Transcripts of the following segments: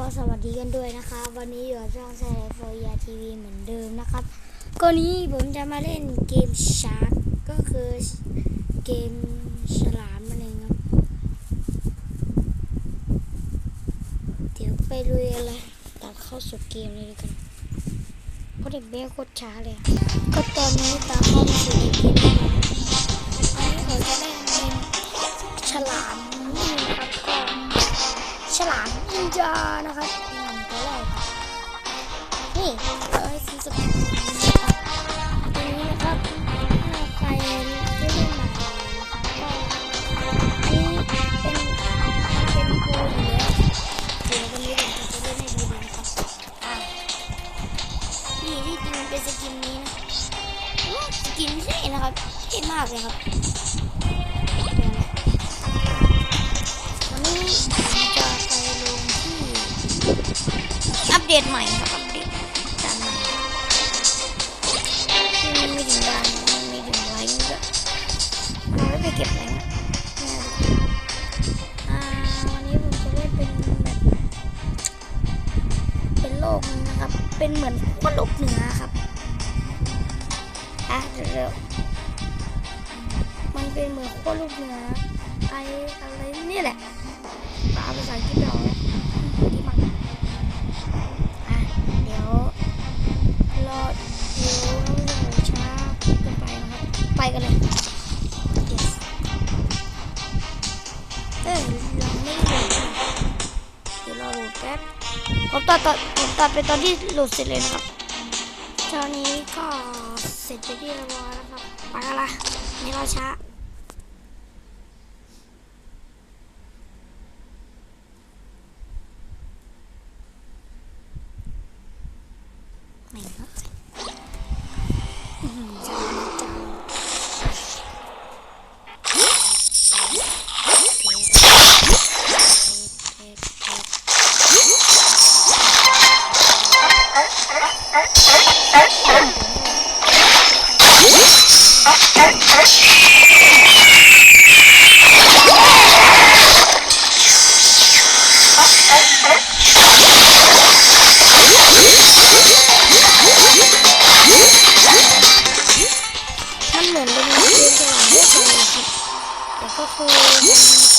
ก็สวัสดีกันด้วยนะคะ วันนี้อยู่ช่องแซลโฟยาทีวีเหมือนเดิมนะครับก็นี้ผมจะมาเล่นเกมชาร์กก็คือเกมฉลามนั่นเองครับเดี๋ยวไปลุยกันเลยตัดเข้าสู่เกมเลยดีกันเพราะเด็กเบ้โคตรช้าเลยก็ตอนนี้ตามเข้ามาสู่เกมแล้วนะอันนี้ผมจะเล่นเป็นฉลามนี่นะครับก็ฉลาม จานะครับนี่ตัวแรกครับนี่เอ้ยสีสกุลนะครับตัวนี้นะครับถ้าใครที่เล่นใหม่ก็นนี้เป็นเป็นโปรอยู่แล้วเดี๋ยววันนี้ผมจะเล่นให้ดูเลยนะครับอะนี่ที่จริงเป็นสกินนี้นะสกินเท่นะครับเท่มากเลยครับเดี๋ยวนะวัน อัปเดตใหม่ครับอัปเดตด่านใหม่มันไม่ถึงด่านมันไม่ถึงไลน์ก็เราไม่ไปเก็บไลน์นะอ่าวันนี้ผมจะเล่นเป็นแบบเป็นโลกนะครับ เป็นเหมือนขั้วโลกเหนือครับอะเดี๋ยวมันเป็นเหมือนขั้วโลกเหนือไออะไรนี่แหละภาษาอังกฤษเราดีมากอะเดี๋ยวรอเดี๋ยวเรา ช้าเกินไปนะครับไปกันเลย yes เออเราไม่โหลดเดี๋ยวราโหลดแป๊บผมตัดตัดผมตัดไปตอนที่โหลดเสร็จเลยนะครับตอนนี้ก็เสร็จไปที่เรียบร้อยแล้วครับไปกันละไม่ราช้า กมฉลามเลือกเลยครับแต่ก็คือมัน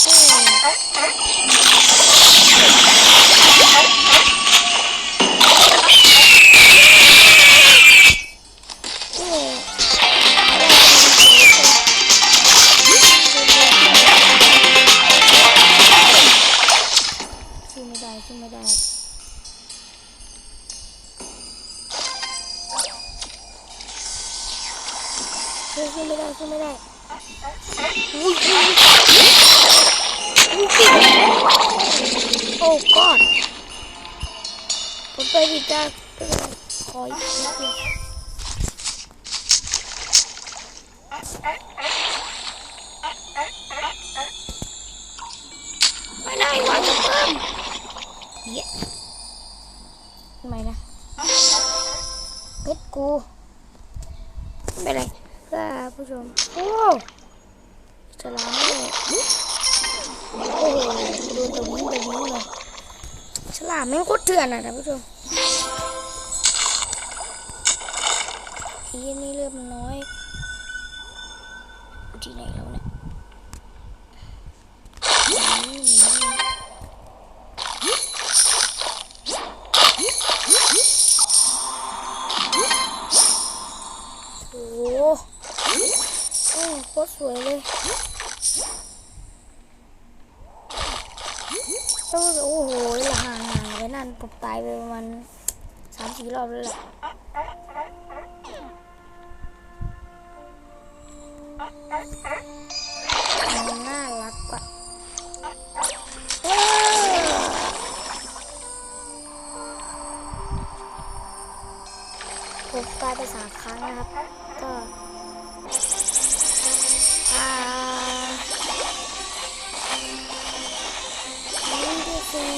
แค่ ไม่ได้สู้ไม่ได้สู้สู้ไม่ได้ ทำไมนะเพชรกูไม่เป็นไรเพื่อผู้ชม โอ้ฉลามเลยโอ้โหดูตรงนี้ตรงนี้เลยฉลามแม่งโคตรเถื่อนอะท่านผู้ชมทีนี้เลือดมันน้อยอยู่ที่ไหนแล้วเนี่ย โอ้โหโอ้โคตรสวยเลยโอ้โหละห่างห่างไปนั่นผมตายไปประมาณสามสี่รอบแล้วแหละ ไปสามครั้งนะครับก็อ่านี่ก็คือ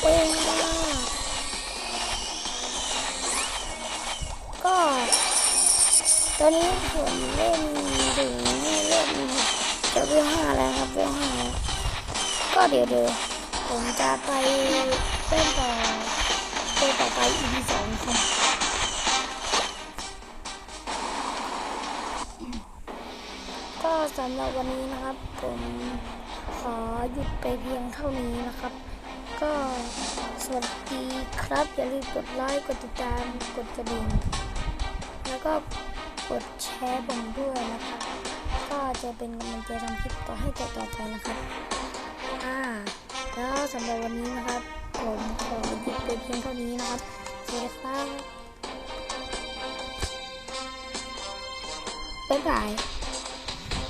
เป็นมาก็ตอนนี้ผมเล่นถึงนี่เล่นจะเวลห้าแล้วครับเวลห้าก็เดี๋ยวเดี๋ยวผมจะไปเล่นต่อเล่นต่อไป EP สองครั ก็สำหรับวันนี้นะครับ ผมขอหยุดไปเพียงเท่านี้นะครับ ก็สวัสดีครับ อย่าลืมกดไลค์กดติดตามกดกระดิ่ง แล้วก็กดแชร์ผมด้วยนะครับก็จะเป็นกำลังใจทำคลิปต่อให้ต่อไปนะครับอ่าแล้วสำหรับวันนี้นะครับ ผมขอหยุดไปเพียงเท่านี้นะครับสวัสดีครับบ๊ายบาย